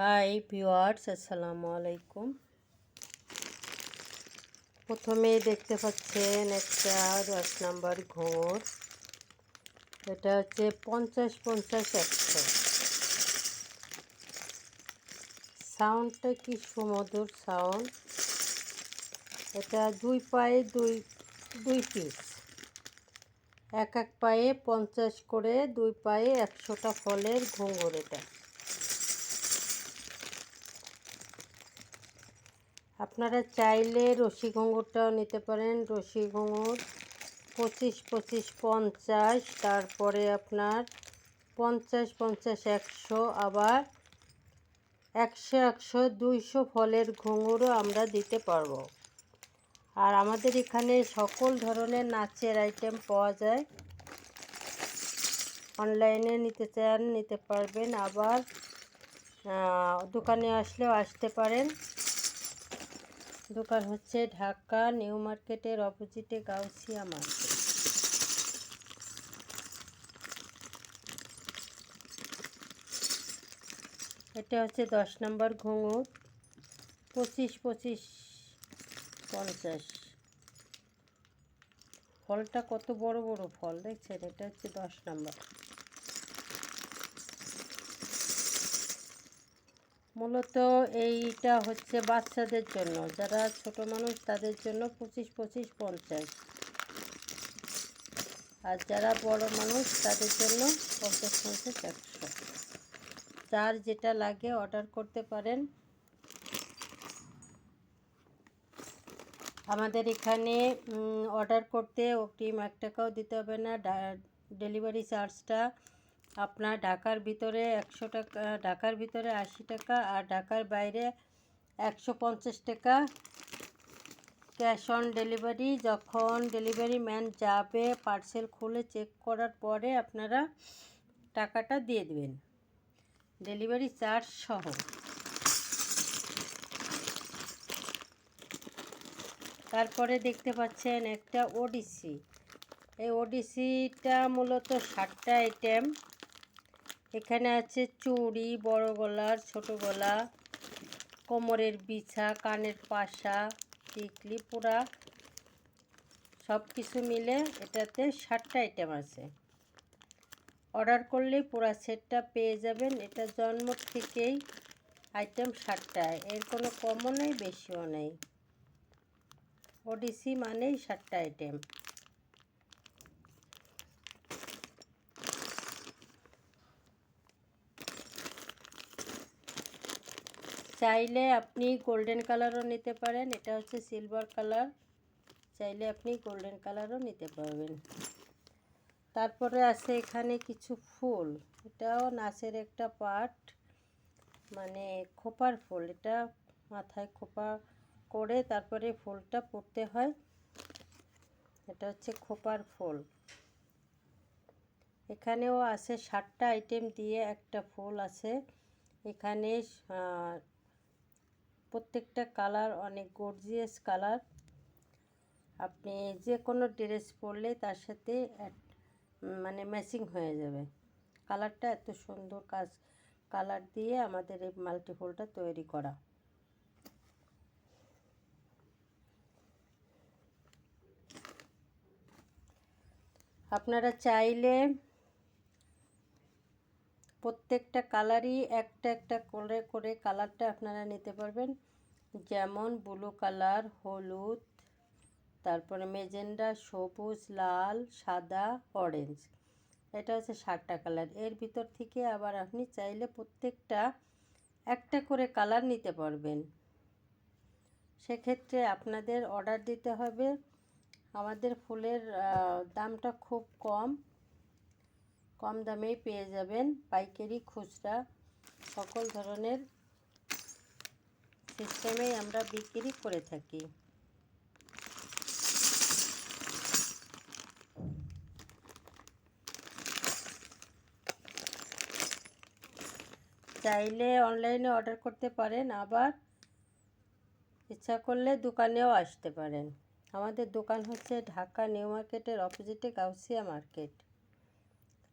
High viewers আসসালামু আলাইকুম। প্রথমে দেখতে পাচ্ছেন একটা দশ নাম্বার ঘোর। এটা হচ্ছে পঞ্চাশ পঞ্চাশ একশো। সাউন্ডটা কি সুমধুর সাউন্ড? এটা দুই পায়ে দুই দুই পিস এক এক পায়ে পঞ্চাশ করে দুই পায়ে একশোটা ফলের ঘুঙুর এটা। আপনারা চাইলে রশি ঘুঙুরটাও নিতে পারেন। রশি ঘুঙুর পঁচিশ পঁচিশ, পঞ্চাশ, তারপরে আপনার পঞ্চাশ পঞ্চাশ, একশো, আবার একশো একশো, দুইশো ফলের ঘুঙুরও আমরা দিতে পারব। আর আমাদের এখানে সকল ধরনের নাচের আইটেম পাওয়া যায়। অনলাইনে নিতে চান, নিতে পারবেন। আবার দোকানে আসলেও আসতে পারেন। দোকান হচ্ছে ঢাকা নিউ মার্কেটের অপোজিটে গাউসিয়া মার্কেট। এটা হচ্ছে দশ নম্বর ঘুঙুর পঁচিশ পঁচিশ পঞ্চাশ। ফলটা কত বড় বড় ফল, দেখছেন? এটা হচ্ছে দশ নম্বর। মূলত এইটা হচ্ছে বাচ্চাদের জন্য। যারা ছোট মানুষ, তাদের জন্য পঁচিশ পঁচিশ, পঞ্চাশ। আর যারা বড় মানুষ, তাদের জন্য পঞ্চাশ পঞ্চাশ, একশো। যার যেটা লাগে অর্ডার করতে পারেন। আমাদের এখানে অর্ডার করতে অগ্রিম এক টাকাও দিতে হবে না। ডেলিভারি চার্জটা আপনার ঢাকার ভিতরে একশো টাকা, ঢাকার ভিতরে আশি টাকা আর ঢাকার বাইরে একশো পঞ্চাশ টাকা ক্যাশ অন ডেলিভারি। যখন ডেলিভারি ম্যান যাবে পার্সেল খুলে চেক করার পরে আপনারা টাকাটা দিয়ে দেবেন। ডেলিভারি চার্জ সহ। তারপরে দেখতে পাচ্ছেন একটা ওডিসি। এই ওডিসিটা মূলত ষাটটা আইটেম এখানে আছে চুড়ি, বড় গলার, ছোট গলা, কোমরের বিছা, কানের পাশা, টিকলি, পুরা সব কিছু মিলে এটাতে ষাটটা আইটেম আছে। অর্ডার করলেই পুরা সেটটা পেয়ে যাবেন। এটা জন্ম থেকেই আইটেম ষাটটা। এর কোনো কমও নেই, বেশিও নেই। ওডিসি মানেই ষাটটা আইটেম চাইলে আপনি গোল্ডেন কালারও নিতে পারেন, এটা হচ্ছে সিলভার কালার চাইলে আপনি গোল্ডেন কালারও নিতে পারবেন। তারপরে আছে এখানে কিছু ফুল, এটাও নাচের একটা পার্ট। মানে খোপার ফুল, এটা মাথায় খোপা করে তারপরে ফুলটা পড়তে হয়। এটা হচ্ছে খোপার ফুল। এখানেও আছে ষাটটা আইটেম দিয়ে একটা ফুল আছে। এখানে প্রত্যেকটা কালার অনেক গর্জিয়াস কালার। আপনি যে কোনো ড্রেস পরলে তার সাথে মানে ম্যাচিং হয়ে যাবে। কালারটা এত সুন্দর কাজ, কালার দিয়ে আমাদের এই মাল্টিফুলটা তৈরি করা। আপনারা চাইলে প্রত্যেকটা কালারই একটা একটা করে করে কালারটা আপনারা নিতে পারবেন। যেমন ব্লু কালার হলুদ, তারপরে মেজেন্ডা সবুজ, লাল, সাদা অরেঞ্জ এটা হচ্ছে ষাটটা কালার। এর ভিতর থেকে আবার আপনি চাইলে প্রত্যেকটা একটা করে কালার নিতে পারবেন। সেক্ষেত্রে আপনাদের অর্ডার দিতে হবে। আমাদের ফুলের দামটা খুব কম। কম দামেই পেয়ে যাবেন পাইকারি খুচরা। সকল ধরনের সিস্টেমেই আমরা বিক্রি করে থাকি। চাইলে অনলাইনে অর্ডার করতে পারেন, আবার ইচ্ছা করলে দোকানেও আসতে পারেন। আমাদের দোকান হচ্ছে ঢাকা নিউ মার্কেটের অপোজিটে গাউসিয়া মার্কেট।